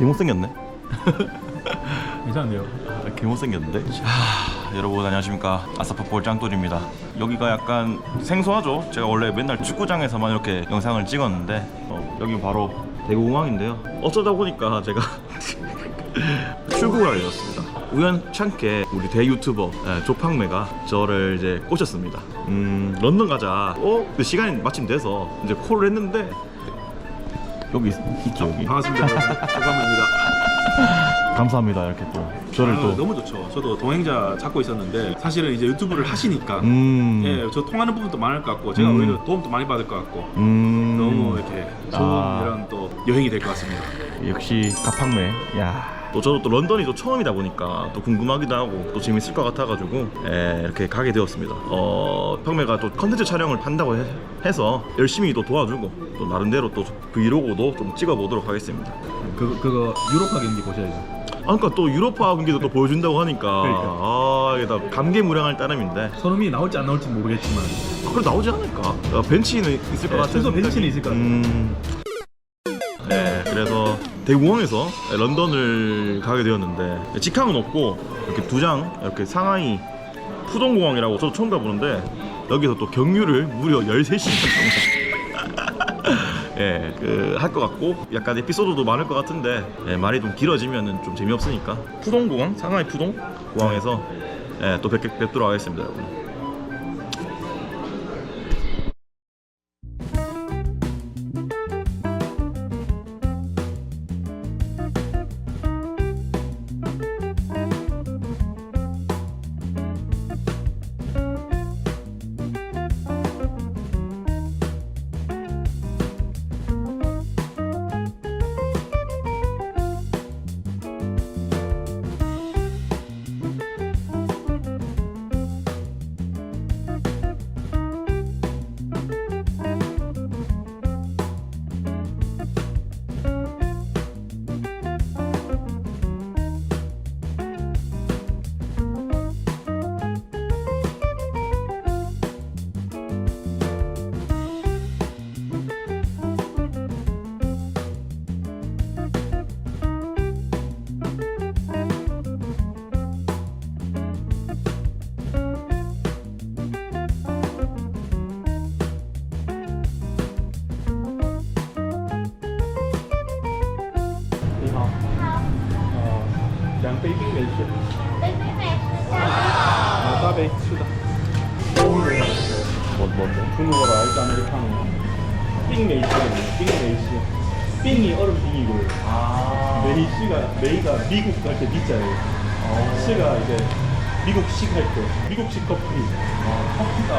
개 못생겼네. 괜찮은데요? 아, 개 못생겼는데. 하, 여러분 안녕하십니까 아사파폴 짱돌입니다. 여기가 약간 생소하죠. 제가 원래 맨날 축구장에서만 이렇게 영상을 찍었는데 어, 여기 바로 대구공항인데요. 어쩌다 보니까 제가 출국을 하게 되었습니다. 우연찮게 우리 대유튜버 예, 조팡매가 저를 이제 꼬셨습니다. 음 런던 가자. 어? 그 시간이 마침 돼서 이제 콜을 했는데 여기 있, 있죠 여기. 반갑습니다. 조감입니다. 감사합니다 이렇게 또 저를 아, 또. 너무 좋죠. 저도 동행자 찾고 있었는데 사실은 이제 유튜브를 하시니까 음. 예, 저 통하는 부분도 많을 것 같고 제가 음. 오히려 도움도 많이 받을 것 같고 음. 너무 이렇게 좋은 아. 이런 또 여행이 될 것 같습니다. 역시 가팡매. 야. 또 저도 또 런던이 또 처음이다 보니까 또 궁금하기도 하고 또 재밌을 것 같아가지고 예, 이렇게 가게 되었습니다. 어, 팡매가 또 컨텐츠 촬영을 한다고 해, 해서 열심히 또 도와주고 또 나름대로 또 브이로그도 좀 찍어보도록 하겠습니다. 그 그거 유로파 경기 보셔야죠. 아, 그러니까 또 유로파 경기도 또 보여준다고 하니까 그러니까. 아 이게 다 감개무량할 따름인데 손흥민이 나올지 안 나올지 모르겠지만 아, 그래 나오지 않을까? 아, 벤치는 있을 것 네, 같은 최소 벤치는 있을 것 같아요. 음. 대공항에서 런던을 가게 되었는데 직항은 없고 이렇게 두 장 이렇게 상하이 푸동공항이라고 저도 처음 가보는데 여기서 또 경유를 무려 13시간 예, 그, 할 것 같고 약간 에피소드도 많을 것 같은데 예, 말이 좀 길어지면은 좀 재미없으니까 푸동공항 상하이 푸동공항에서 예, 또 뵙, 뵙도록 하겠습니다 여러분. 아, 따베 수다. 뭐, 뭐, 뭐. 중국어로 아이스 아메리카노. 삥 메이시거든요. 삥 메이시. 삥이 얼음 빙이고요. 아. 메이시가, 메이가 미국 갈 때 미자예요. 어. 시가 이제 미국식 할 때. 미국식 커피. 아, 커피가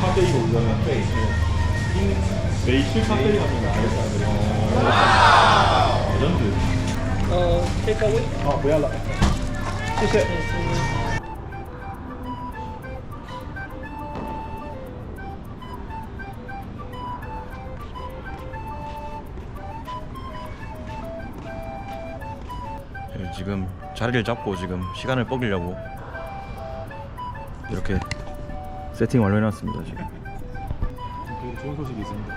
카페이가 올려면 페이. 삥 메이시 카페이 하면 아이스 아메리카노. 레전드. 어, 테이크아웨이? 아, 뭐야, 라. 谢谢。 예, 지금 자리를 잡고 지금 시간을 뻐기려고 이렇게 세팅 완료해놨습니다 지금 그래도 좋은 소식이 있습니다.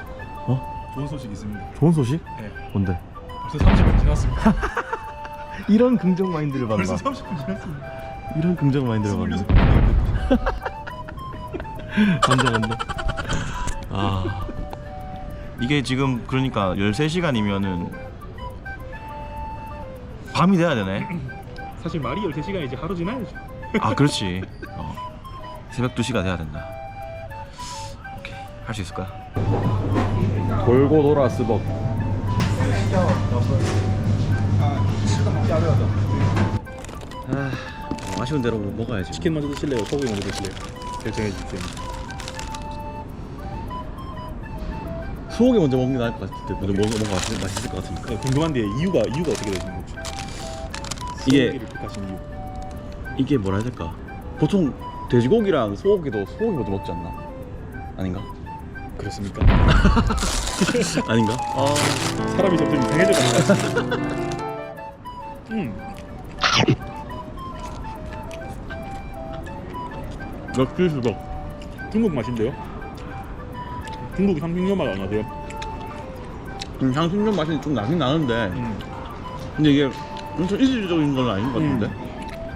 어? 좋은 소식이 있습니다. 좋은 소식? 네. 뭔데? 벌써 30분 지났습니다. 이런 긍정 마인드를 벌써 봤나? 30분 지났습니다. 이런 긍정 마인드를 봤나? 26분 지났거든요. 뭔데 뭔데? 아 이게 지금 그러니까 13시간이면은 밤이 돼야 되네 사실 말이 13시간이지 하루 지나야죠. 아 그렇지 어. 새벽 2시가 돼야 된다 오케이 할 수 있을까? 돌고 돌아 스벅 아 아쉬운 대로 먹어야지 치킨 먼저 드실래요? 소고기 먼저 드실래요? 결정해 주세요. 소고기 먼저 먹는 게 나을 것때 먼저 먹는 거 맛있, 맛있을 것 같으니까 네, 궁금한데 이유가 이유가 어떻게 되시는 거죠? 이게- 소고기를 택하신 이유. 이게 뭐라 해야 될까 보통 돼지고기랑 소고기도 소고기 먼저 먹지 않나? 아닌가? 그렇습니까? 아닌가? 아 사람이 점점 이상해져 간다. 음, 역시 수벅 중국 맛인데요? 중국 향신료 맛 안 나세요? 음, 향신료 맛이 좀 나긴 나는데 음, 근데 이게 엄청 일시적인 건 아닌 것 같은데.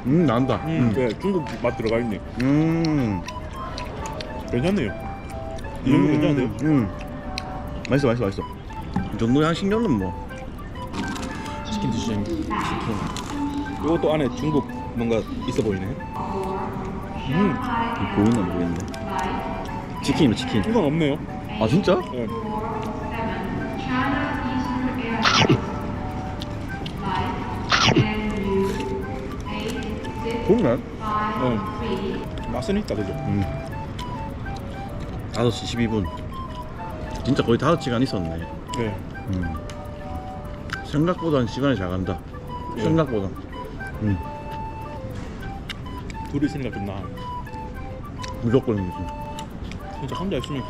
음, 난다. 음. 네, 중국 맛 들어가 있네. 음. 괜찮네요. 이 정도 괜찮은데요? 음. 맛있어, 맛있어, 맛있어. 이 정도 향신료는 뭐. 치킨 드시죠. 치킨. 이것도 안에 중국 뭔가 있어 보이네. 음, 보이나 모르겠네. 치킨이면 치킨. 이건 없네요. 아 진짜? 네. 좋네. 네. 맛은 있다 그죠? 음. 5시 12분. 진짜 거의 5시간 있었네. 네. 음. 생각보다는 시간이 잘 간다. 네. 생각보다. 음. 둘이 있으니까 좀 나아. 무조건 이지. 진짜 혼자 있으니까.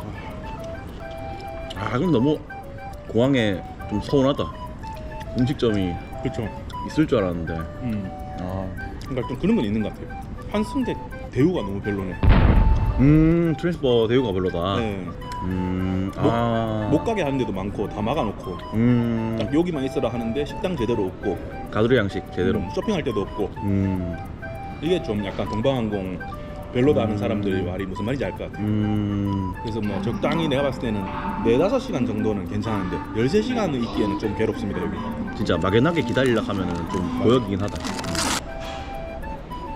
아 그럼 너무 공항에 좀 서운하다. 음식점이 그렇죠. 있을 줄 알았는데. 음. 아. 그러니까 좀 그런 건 있는 것 같아요. 한승대 대우가 너무 별로네. 음 트랜스퍼 대우가 별로다. 네. 음. 못- 아. 못 가게 하는 데도 많고 다 막아놓고 음. 딱 여기만 있어라 하는데 식당 제대로 없고 가두리 양식 제대로. 음, 쇼핑할 때도 없고 음. 이게 좀 약간 동방항공 별로다 하는 사람들이 말이 무슨 말인지 알 것 같아요. 음. 그래서 뭐 적당히 내가 봤을 때는 4, 5시간 정도는 괜찮은데 13시간을 있기에는 좀 괴롭습니다 여기 진짜 막연하게 기다리려 하면은 좀 고역이긴 하다.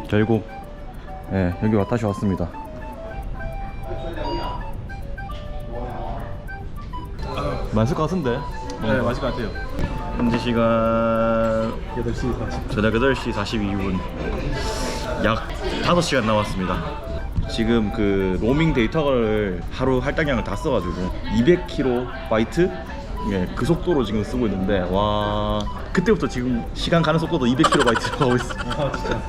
결국 예 여기 와 다시 왔습니다. 맛있을 것 같은데. 네 맞을 것 같아요. 현재 시간 8시 40분 저녁 8시 42분. 약 5시간 남았습니다. 지금 그 로밍 데이터를 하루 할당량을 다 써가지고 200kB 예, 그 속도로 지금 쓰고 있는데 와. 그때부터 지금 시간 가는 속도도 200kB로 가고 있어. 아 진짜.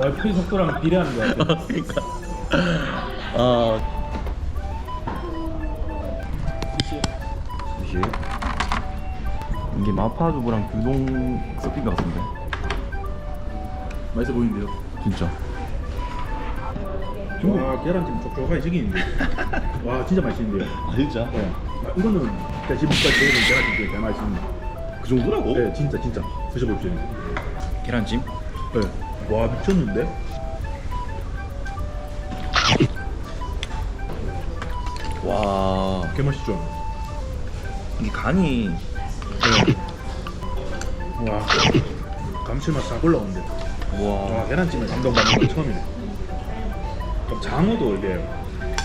와이파이 속도랑 비례하는 것 같아요 그러니까 아 이게 마파두부랑 규동 섞인 것 같은데 맛있어 보이는데요 진짜 와 계란찜 촉촉하게 지기는데 와 진짜 맛있는데요 아 진짜? 네. 아, 이거는 제가 지금까지 먹어본 계란찜 중에 제일 맛있습니다 그 정도라고? 네 진짜 진짜 드셔보십시오 계란찜? 네. 와 미쳤는데? 와 개 맛있죠? 이게 간이 와 감칠맛 싹 올라오는데. 와. 와 계란찜에 감동받는 건 처음이네. 그럼 장어도 이게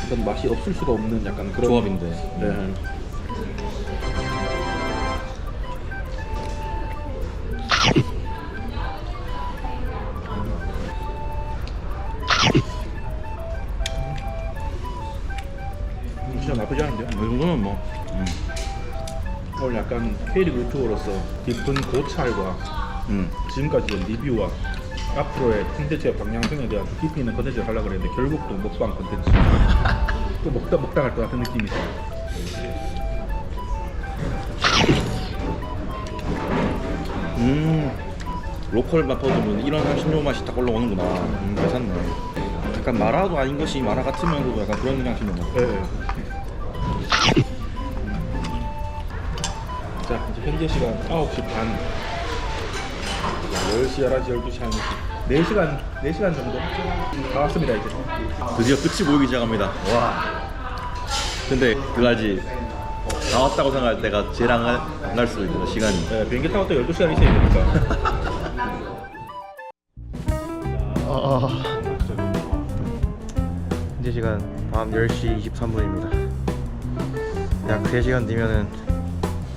어떤 맛이 없을 수가 없는 약간 그런 조합인데. 네. 음, 진짜 나쁘지 않은데요? 이 정도면 뭐. 음. 오늘 약간 K리그 유튜버로서 깊은 고찰과 음. 지금까지 온 리뷰와 앞으로의 콘텐츠의 방향성에 대한 깊이 있는 콘텐츠를 하려고 그랬는데 결국 또 먹방 콘텐츠. 또 먹다 먹다 갈 것 같은 느낌이. 있어요 음. 로컬 마파두부는 이런 향신료 맛이 딱 올라오는구나. 음, 괜찮네. 약간 마라도 아닌 것이 마라 같으면서도 약간 그런 향신료 맛. 네. 현재 시간 9시 반. 10시, 11시, 12시 한 4시간, 4시간 정도? 다 왔습니다 이제. 드디어 끝이 보이기 시작합니다. 와. 근데 그거지 나왔다고 생각할 때가 제일 안갈 수도 있는 시간이. 네, 비행기 타고 또 12시간 있어야 되니까. 현재 시간 밤 10시 23분입니다. 약 3시간 뒤면은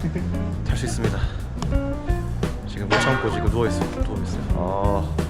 잘 수 있습니다. 지금 못 참고 지금 누워있어요. 누워있어요. 아.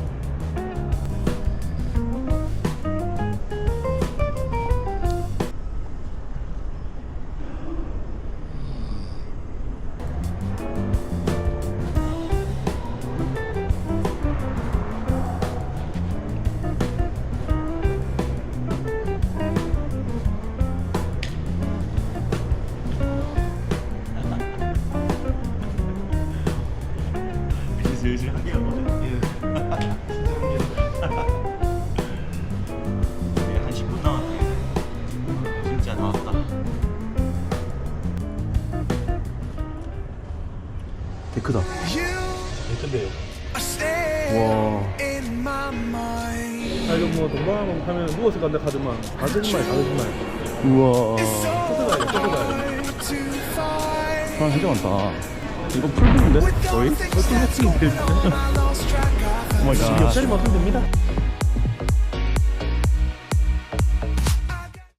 아 이거 뭐 동방항공 타면 누워서 간다 카드만 가슴말 가슴말 우와. 소스가요 소스가요 사람 진짜 많다. 이거 풀빈인데? 거의? 어떤 학생인데 오마이갓. 옆자리 맡으면 됩니다